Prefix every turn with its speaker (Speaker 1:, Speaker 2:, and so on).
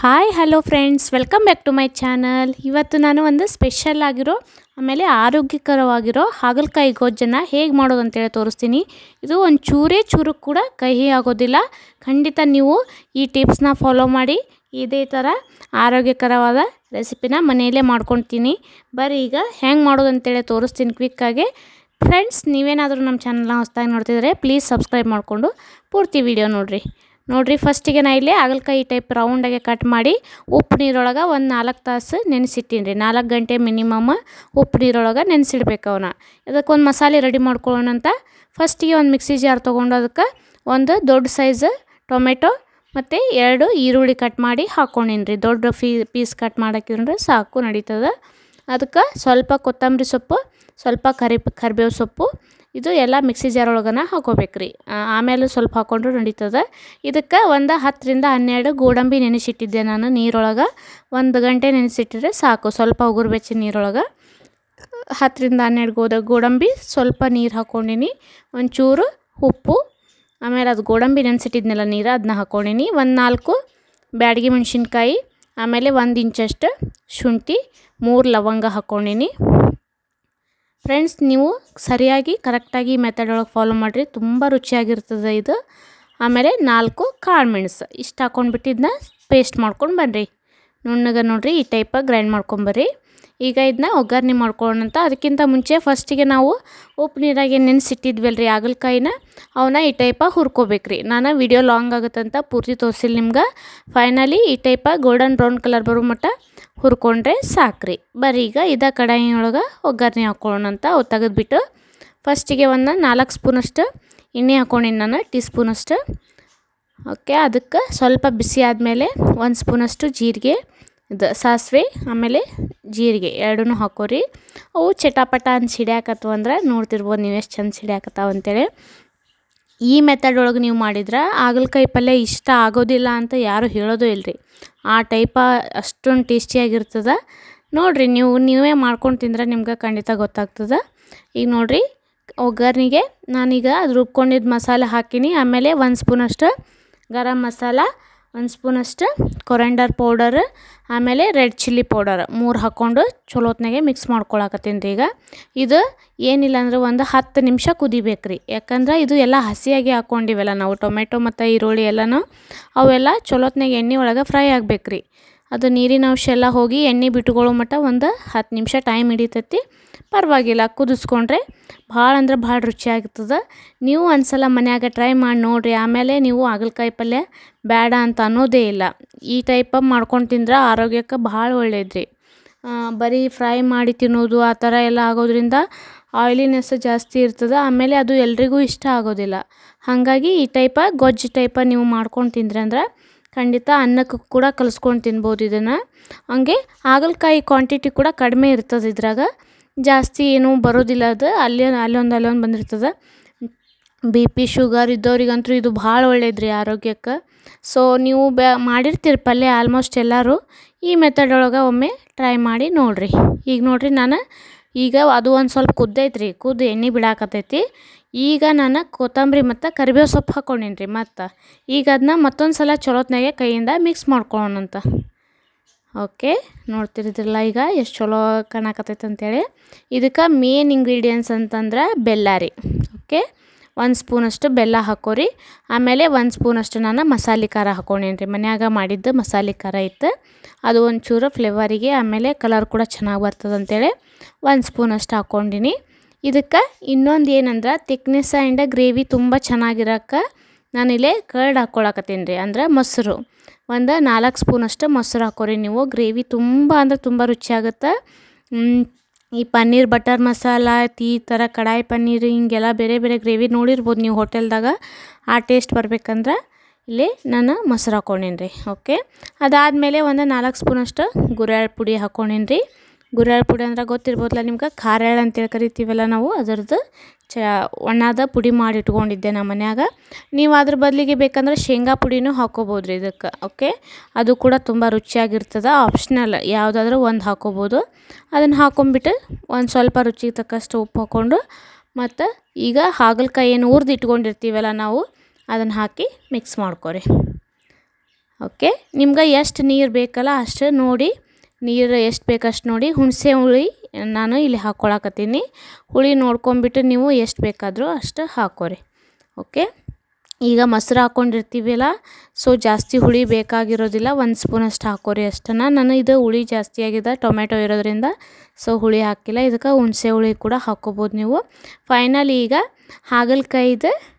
Speaker 1: Hi hello friends welcome back to my channel ಇವತ್ತು ನಾನು ಒಂದು ಸ್ಪೆಷಲ್ ಆಗಿರೋ, ಆಮೇಲೆ ಆರೋಗ್ಯಕರವಾಗಿರೋ ಹಾಗಲಕಾಯಿ ಗೊಜ್ಜನ್ನು ಹೇಗೆ ಮಾಡೋದು ಅಂತೇಳಿ ತೋರಿಸ್ತೀನಿ. ಇದು ಒಂದು ಚೂರೇ ಚೂರು ಕೂಡ ಕಹಿ ಆಗೋದಿಲ್ಲ. ಖಂಡಿತ ನೀವು ಈ ಟಿಪ್ಸ್ನ ಫಾಲೋ ಮಾಡಿ, ಇದೇ ಥರ ಆರೋಗ್ಯಕರವಾದ ರೆಸಿಪಿನ ಮನೆಯಲ್ಲೇ ಮಾಡ್ಕೊತೀನಿ ಬರ್ರಿ ಈಗ ಹೆಂಗೆ ಮಾಡೋದು ಅಂತೇಳಿ ತೋರಿಸ್ತೀನಿ ಕ್ವಿಕ್ಕಾಗಿ ಫ್ರೆಂಡ್ಸ್ ನೀವೇನಾದರೂ ನಮ್ಮ ಚಾನಲ್ನ ಹೊಸದಾಗಿ ನೋಡ್ತಿದ್ರೆ ಪ್ಲೀಸ್ ಸಬ್ಸ್ಕ್ರೈಬ್ ಮಾಡಿಕೊಂಡು ಪೂರ್ತಿ ವಿಡಿಯೋ ನೋಡಿರಿ. ನೋಡಿರಿ, ಫಸ್ಟಿಗೆ ನಾ ಇಲ್ಲಿ ಹಾಗಲಕಾಯಿ ಟೈಪ್ ರೌಂಡಾಗೆ ಕಟ್ ಮಾಡಿ ಉಪ್ಪು ನೀರೊಳಗೆ ಒಂದು ನಾಲ್ಕು ತಾಸು ನೆನೆಸಿಟ್ಟೀನಿ ರೀ ನಾಲ್ಕು ಗಂಟೆ ಮಿನಿಮಮ್ ಉಪ್ಪು ನೀರೊಳಗೆ ನೆನೆಸಿಡ್ಬೇಕು ಅವನ್ನ ಇದಕ್ಕೊಂದು ಮಸಾಲೆ ರೆಡಿ ಮಾಡ್ಕೊಳ್ಳೋಣ ಅಂತ. ಫಸ್ಟಿಗೆ ಒಂದು ಮಿಕ್ಸಿ ಜಾರ್ ತೊಗೊಂಡು ಅದಕ್ಕೆ ಒಂದು ದೊಡ್ಡ ಸೈಜ್ ಟೊಮೆಟೊ ಮತ್ತು ಎರಡು ಈರುಳ್ಳಿ ಕಟ್ ಮಾಡಿ ಹಾಕ್ಕೊಂಡಿನಿ ರೀ ದೊಡ್ಡ ಫೀ ಪೀಸ್ ಕಟ್ ಮಾಡಾಕಿದ್ರೆ ಸಾಕು ನಡೀತದೆ. ಅದಕ್ಕೆ ಸ್ವಲ್ಪ ಕೊತ್ತಂಬರಿ ಸೊಪ್ಪು, ಸ್ವಲ್ಪ ಕರಿ, ಕರಿಬೇವು ಸೊಪ್ಪು, ಇದು ಎಲ್ಲ ಮಿಕ್ಸಿ ಜಾರ್ ಒಳಗನ ಹಾಕೋಬೇಕು ಆಮೇಲೆ ಸ್ವಲ್ಪ ಹಾಕ್ಕೊಂಡ್ರು ನಡೀತದೆ. ಇದಕ್ಕೆ ಒಂದು ಹತ್ತರಿಂದ ಹನ್ನೆರಡು ಗೋಡಂಬಿ ನೆನೆಸಿಟ್ಟಿದ್ದೆ ನಾನು ನೀರೊಳಗೆ. ಒಂದು ಗಂಟೆ ನೆನೆಸಿಟ್ಟಿದ್ರೆ ಸಾಕು, ಸ್ವಲ್ಪ ಉಗುರು ಬೆಚ್ಚಿ ನೀರೊಳಗೆ. ಹತ್ತರಿಂದ ಹನ್ನೆರಡು ಗೋದ, ಗೋಡಂಬಿ ಸ್ವಲ್ಪ ನೀರು ಹಾಕ್ಕೊಂಡಿನಿ ಒಂಚೂರು ಉಪ್ಪು. ಆಮೇಲೆ ಅದು ಗೋಡಂಬಿ ನೆನೆಸಿಟ್ಟಿದ್ನೆಲ್ಲ ನೀರು, ಅದನ್ನ ಹಾಕ್ಕೊಂಡಿನಿ ಒಂದು ನಾಲ್ಕು ಬ್ಯಾಡಗಿ ಮೆಣಸಿನ್ಕಾಯಿ ಆಮೇಲೆ ಒಂದು ಇಂಚಷ್ಟು ಶುಂಠಿ, ಮೂರು ಲವಂಗ ಹಾಕ್ಕೊಂಡಿನಿ ಫ್ರೆಂಡ್ಸ್ ನೀವು ಸರಿಯಾಗಿ ಕರೆಕ್ಟಾಗಿ ಮೆಥಡ್ ಒಳಗೆ ಫಾಲೋ ಮಾಡಿರಿ. ತುಂಬ ರುಚಿಯಾಗಿರ್ತದೆ ಇದು. ಆಮೇಲೆ ನಾಲ್ಕು ಕಾಳು ಮೆಣಸು ಇಷ್ಟು ಹಾಕ್ಕೊಂಡ್ಬಿಟ್ಟು ಇದನ್ನ ಪೇಸ್ಟ್ ಮಾಡ್ಕೊಂಡು ಬನ್ನಿರಿ ನುಣ್ಣಗೆ ನೋಡಿರಿ, ಈ ಟೈಪಾಗಿ ಗ್ರೈಂಡ್ ಮಾಡ್ಕೊಂಬರ್ರಿ ಈಗ ಇದನ್ನ ಒಗ್ಗರಣೆ ಮಾಡ್ಕೊಳ್ಳೋಣಂತ ಅದಕ್ಕಿಂತ ಮುಂಚೆ ಫಸ್ಟಿಗೆ ನಾವು ಉಪ್ಪು ನೀರಾಗೆ ನೆನೆಸಿಟ್ಟಿದ್ವಲ್ಲ ರೀ ಹಾಗಲಕಾಯಿನ. ಅವನ್ನ ಈ ಟೈಪ ಹುರ್ಕೋಬೇಕು ರೀ ನಾನು ವಿಡಿಯೋ ಲಾಂಗ್ ಆಗುತ್ತಂತ ಪೂರ್ತಿ ತೋರಿಸಿಲ್ಲ ನಿಮ್ಗೆ. ಫೈನಲಿ ಈ ಟೈಪ ಗೋಲ್ಡನ್ ಬ್ರೌನ್ ಕಲರ್ ಬರೋ ಮಟ್ಟ ಹುರ್ಕೊಂಡ್ರೆ ಸಾಕ್ರಿ. ಬರ್ರಿ ಈಗ ಇದ ಕಡಾಯಿನೊಳಗೆ ಒಗ್ಗರಣೆ ಹಾಕ್ಕೊಳ್ಳೋಣ ಅಂತ ಅವು ತೆಗೆದುಬಿಟ್ಟು ಫಸ್ಟಿಗೆ ಒಂದು ನಾಲ್ಕು ಸ್ಪೂನಷ್ಟು ಎಣ್ಣೆ ಹಾಕ್ಕೊಂಡಿನಿ ನಾನು, ಟೀ ಸ್ಪೂನಷ್ಟು. ಓಕೆ ಅದಕ್ಕೆ ಸ್ವಲ್ಪ ಬಿಸಿ ಆದಮೇಲೆ ಒಂದು ಸ್ಪೂನಷ್ಟು ಜೀರಿಗೆ, ಇದು ಸಾಸಿವೆ, ಆಮೇಲೆ ಜೀರಿಗೆ ಎರಡೂ ಹಾಕೋರಿ. ಅವು ಚಟಾಪಟ ಅಂತ ಸಿಡ್ಯಾಕತ್ವ ಅಂದ್ರೆ ನೋಡ್ತಿರ್ಬೋದು ನೀವು ಎಷ್ಟು ಚಂದ ಸಿಡ್ಯಾಕತ್ತಾವ ಅಂತೇಳಿ. ಈ ಮೆಥಡ್ ಒಳಗೆ ನೀವು ಮಾಡಿದ್ರೆ ಹಾಗಲಕಾಯಿ ಪಲ್ಯ ಇಷ್ಟ ಆಗೋದಿಲ್ಲ ಅಂತ ಯಾರೂ ಹೇಳೋದು ಇಲ್ಲರಿ ಆ ಟೈಪ ಅಷ್ಟೊಂದು ಟೇಸ್ಟಿಯಾಗಿರ್ತದೆ ನೋಡಿರಿ ನೀವು, ನೀವೇ ಮಾಡ್ಕೊಂಡು ತಿಂದ್ರೆ ನಿಮ್ಗೆ ಖಂಡಿತ ಗೊತ್ತಾಗ್ತದೆ. ಈಗ ನೋಡಿರಿ, ಒಗ್ಗರಣೆಗೆ ನಾನೀಗ ಅದು ರುಬ್ಕೊಂಡಿದ್ದ ಮಸಾಲೆ ಹಾಕಿನಿ. ಆಮೇಲೆ ಒಂದು ಸ್ಪೂನಷ್ಟು ಗರಂ ಮಸಾಲ ಒಂದು ಸ್ಪೂನಷ್ಟು ಕೊರೆಂಡರ್ ಪೌಡರ್ ಆಮೇಲೆ ರೆಡ್ ಚಿಲ್ಲಿ ಪೌಡರ್ ಮೂರು ಹಾಕ್ಕೊಂಡು ಚಲೋ ಹೊತ್ನಾಗೆ ಮಿಕ್ಸ್ ಮಾಡ್ಕೊಳಕತ್ತೀನಿ ರೀ ಈಗ. ಇದು ಏನಿಲ್ಲ ಅಂದ್ರೆ ಒಂದು ಹತ್ತು ನಿಮಿಷ ಕುದಿಬೇಕು ರೀ ಯಾಕಂದ್ರೆ ಇದು ಎಲ್ಲ ಹಸಿಯಾಗಿ ಹಾಕ್ಕೊಂಡಿವೆಲ್ಲ ನಾವು ಟೊಮೆಟೊ ಮತ್ತು ಈರುಳ್ಳಿ ಎಲ್ಲನೂ, ಅವೆಲ್ಲ ಚಲೋ ಹೊತ್ನಾಗೆ ಎಣ್ಣೆ ಒಳಗೆ ಫ್ರೈ ಆಗ್ಬೇಕು ರೀ ಅದು ನೀರಿನ ಅಂಶ ಎಲ್ಲ ಹೋಗಿ ಎಣ್ಣೆ ಬಿಟ್ಕೊಳ್ಳೋ ಮಟ್ಟ ಒಂದು ಹತ್ತು ನಿಮಿಷ ಟೈಮ್ ಹಿಡಿತೈತಿ. ಪರವಾಗಿಲ್ಲ, ಕುದಿಸ್ಕೊಂಡ್ರೆ ಭಾಳ ಅಂದ್ರೆ ಭಾಳ ರುಚಿಯಾಗ್ತದೆ ನೀವು ಒಂದು ಸಲ ಮನ್ಯಾಗ ಟ್ರೈ ಮಾಡಿ ನೋಡಿರಿ, ಆಮೇಲೆ ನೀವು ಹಾಗಲಕಾಯಿ ಪಲ್ಯ ಬೇಡ ಅಂತ ಅನ್ನೋದೇ ಇಲ್ಲ. ಈ ಟೈಪ ಮಾಡ್ಕೊಂಡು ತಿಂದ್ರೆ ಆರೋಗ್ಯಕ್ಕೆ ಭಾಳ ಒಳ್ಳೇದು ರೀ ಬರೀ ಫ್ರೈ ಮಾಡಿ ತಿನ್ನೋದು, ಆ ಥರ ಎಲ್ಲ ಆಗೋದ್ರಿಂದ ಆಯಿಲಿನೆಸ್ ಜಾಸ್ತಿ ಇರ್ತದೆ. ಆಮೇಲೆ ಅದು ಎಲ್ರಿಗೂ ಇಷ್ಟ ಆಗೋದಿಲ್ಲ. ಹಾಗಾಗಿ ಈ ಟೈಪ ಗೊಜ್ಜು ಟೈಪ ನೀವು ಮಾಡ್ಕೊಂಡು ತಿಂದ್ರೆ ಅಂದ್ರೆ ಖಂಡಿತ ಅನ್ನಕ್ಕೆ ಕೂಡ ಕಲಿಸ್ಕೊಂಡು ತಿನ್ಬೋದು ಇದನ್ನು. ಹಂಗೆ ಹಾಗಲಕಾಯಿ ಕ್ವಾಂಟಿಟಿ ಕೂಡ ಕಡಿಮೆ ಇರ್ತದೆ ಇದ್ರಾಗ. ಜಾಸ್ತಿ ಏನೂ ಬರೋದಿಲ್ಲ ಅದು. ಅಲ್ಲಿ, ಅಲ್ಲೊಂದು ಅಲ್ಲೊಂದು ಬಂದಿರ್ತದೆ. ಬಿ ಪಿ ಶುಗರ್ ಇದ್ದವ್ರಿಗಂತೂ ಇದು ಭಾಳ ಒಳ್ಳೇದು ರೀ ಆರೋಗ್ಯಕ್ಕೆ. ಸೊ ನೀವು ಬ, ಮಾಡಿರ್ತೀರಿ ಪಲ್ಯ ಆಲ್ಮೋಸ್ಟ್ ಎಲ್ಲರೂ. ಈ ಮೆಥಡ್ ಒಳಗೆ ಒಮ್ಮೆ ಟ್ರೈ ಮಾಡಿ ನೋಡಿರಿ. ಈಗ ನೋಡಿರಿ ನಾನು, ಈಗ ಅದು ಒಂದು ಸ್ವಲ್ಪ ಕುದ್ದೈತ್ರಿ. ಕುದ್ದು ಎಣ್ಣೆ ಬಿಡಾಕತ್ತೈತಿ. ಈಗ ನಾನು ಕೊತ್ತಂಬರಿ ಮತ್ತು ಕರಿಬೇವು ಸೊಪ್ಪು ಹಾಕ್ಕೊಂಡೀನಿ ರೀ ಮತ್ತು. ಈಗ ಅದನ್ನ ಮತ್ತೊಂದು ಸಲ ಚಲೋತ್ನಾಗೆ ಕೈಯಿಂದ ಮಿಕ್ಸ್ ಮಾಡ್ಕೊಳ್ಳೋಣಂತ ಓಕೆ ನೋಡ್ತಿರಿದ್ರಲ್ಲ ಈಗ ಎಷ್ಟು ಚಲೋ ಕಾಣಕತ್ತೈತೆ ಅಂತೇಳಿ. ಇದಕ್ಕೆ ಮೇನ್ ಇಂಗ್ರೀಡಿಯೆಂಟ್ಸ್ ಅಂತಂದ್ರೆ ಬೆಲ್ಲ ರೀ. ಓಕೆ ಒಂದು ಸ್ಪೂನಷ್ಟು ಬೆಲ್ಲ ಹಾಕೋರಿ. ಆಮೇಲೆ ಒಂದು ಸ್ಪೂನಷ್ಟು ನಾನು ಮಸಾಲೆ ಖಾರ ಹಾಕ್ಕೊಂಡೇನಿ ರೀ ಮನ್ಯಾಗ ಮಾಡಿದ್ದು ಮಸಾಲೆ ಖಾರ ಇತ್ತು. ಅದು ಒಂಚೂರು ಫ್ಲೇವರಿಗೆ ಆಮೇಲೆ ಕಲರ್ ಕೂಡ ಚೆನ್ನಾಗಿ ಬರ್ತದಂತೇಳಿ ಒಂದು ಸ್ಪೂನಷ್ಟು ಹಾಕ್ಕೊಂಡಿನಿ ಇದಕ್ಕೆ ಇನ್ನೊಂದು ಏನಂದ್ರೆ ತಿಕ್ನೆಸ್ ಆ್ಯಂಡ್ ಗ್ರೇವಿ ತುಂಬ ಚೆನ್ನಾಗಿರೋಕ್ಕೆ. ನಾನಿಲ್ಲೇ ಕರ್ಡ್ ಹಾಕ್ಕೊಳಕತ್ತೀನಿ ರೀ, ಅಂದ್ರೆ ಮೊಸರು. ಒಂದು ನಾಲ್ಕು ಸ್ಪೂನಷ್ಟು ಮೊಸರು ಹಾಕೋರಿ ನೀವು. ಗ್ರೇವಿ ತುಂಬ ಅಂದ್ರೆ ತುಂಬ ರುಚಿಯಾಗುತ್ತೆ ಈ ಪನ್ನೀರ್ ಬಟರ್ ಮಸಾಲ ಈ ಥರ ಕಡಾಯಿ ಪನ್ನೀರ್, ಹಿಂಗೆಲ್ಲ ಬೇರೆ ಬೇರೆ ಗ್ರೇವಿ ನೋಡಿರ್ಬೋದು ನೀವು ಹೋಟೆಲ್ದಾಗ. ಆ ಟೇಸ್ಟ್ ಬರ್ಬೇಕಂದ್ರೆ ಇಲ್ಲಿ ನಾನು ಮೊಸರು ಹಾಕ್ಕೊಂಡೀನಿ ರೀ ಓಕೆ ಅದಾದಮೇಲೆ ಒಂದು ನಾಲ್ಕು ಸ್ಪೂನಷ್ಟು ಗುರೆಳ್ ಪುಡಿ ಹಾಕ್ಕೊಂಡೀನಿ ಗುರೆಳ್ ಪುಡಿ ಅಂದ್ರೆ ಗೊತ್ತಿರ್ಬೋದಲ್ಲ ನಿಮ್ಗೆ? ಖಾರ ಎಳ್ಳು ಅಂತೇಳಿ ಕರಿತೀವಲ್ಲ ನಾವು, ಅದರದ್ದು ಚ ಒಣದ ಪುಡಿ ಮಾಡಿ ಇಟ್ಕೊಂಡಿದ್ದೆ ನಮ್ಮ ಮನ್ಯಾಗ. ನೀವು ಅದ್ರ ಬದಲಿಗೆ ಬೇಕಂದ್ರೆ ಶೇಂಗಾ ಪುಡಿನೂ ಹಾಕ್ಕೋಬೋದು ರೀ ಇದಕ್ಕೆ ಓಕೆ ಅದು ಕೂಡ ತುಂಬ ರುಚಿಯಾಗಿರ್ತದೆ ಆಪ್ಷನಲ್ ಯಾವುದಾದ್ರೂ ಒಂದು ಹಾಕ್ಕೋಬೋದು. ಅದನ್ನು ಹಾಕೊಂಬಿಟ್ಟು ಒಂದು ಸ್ವಲ್ಪ ರುಚಿಗೆ ತಕ್ಕಷ್ಟು ಉಪ್ಪು ಹಾಕ್ಕೊಂಡು, ಮತ್ತು ಈಗ ಹಾಗಲಕಾಯಿ ಏನು ಹುರ್ದು ಇಟ್ಕೊಂಡಿರ್ತೀವಲ್ಲ ನಾವು, ಅದನ್ನು ಹಾಕಿ ಮಿಕ್ಸ್ ಮಾಡ್ಕೊರಿ. ಓಕೆ ನಿಮ್ಗೆ ಎಷ್ಟು ನೀರು ಬೇಕಲ್ಲ ಅಷ್ಟು ನೋಡಿ ನೀರು ಎಷ್ಟು ಬೇಕಷ್ಟು ನೋಡಿ ಹುಣಸೆ ಹುಳಿ ನಾನು ಇಲ್ಲಿ ಹಾಕ್ಕೊಳಕತ್ತೀನಿ ಹುಳಿ ನೋಡ್ಕೊಂಬಿಟ್ಟು ನೀವು ಎಷ್ಟು ಬೇಕಾದರೂ ಅಷ್ಟು ಹಾಕೋರಿ. ಓಕೆ? ಈಗ ಮೊಸರು ಹಾಕ್ಕೊಂಡಿರ್ತೀವಲ್ಲ ಸೊ ಜಾಸ್ತಿ ಹುಳಿ ಬೇಕಾಗಿರೋದಿಲ್ಲ, ಒಂದು ಸ್ಪೂನಷ್ಟು ಹಾಕೋರಿ ಅಷ್ಟನ್ನು. ನಾನು ಇದು ಹುಳಿ ಜಾಸ್ತಿ ಆಗಿದೆ ಟೊಮೆಟೊ ಇರೋದ್ರಿಂದ, ಸೊ ಹುಳಿ ಹಾಕಿಲ್ಲ. ಇದಕ್ಕೆ ಹುಣಸೆ ಹುಳಿ ಕೂಡ ಹಾಕ್ಕೋಬೋದು ನೀವು. ಫೈನಲ್ ಈಗ ಹಾಗಲಕಾಯಿದು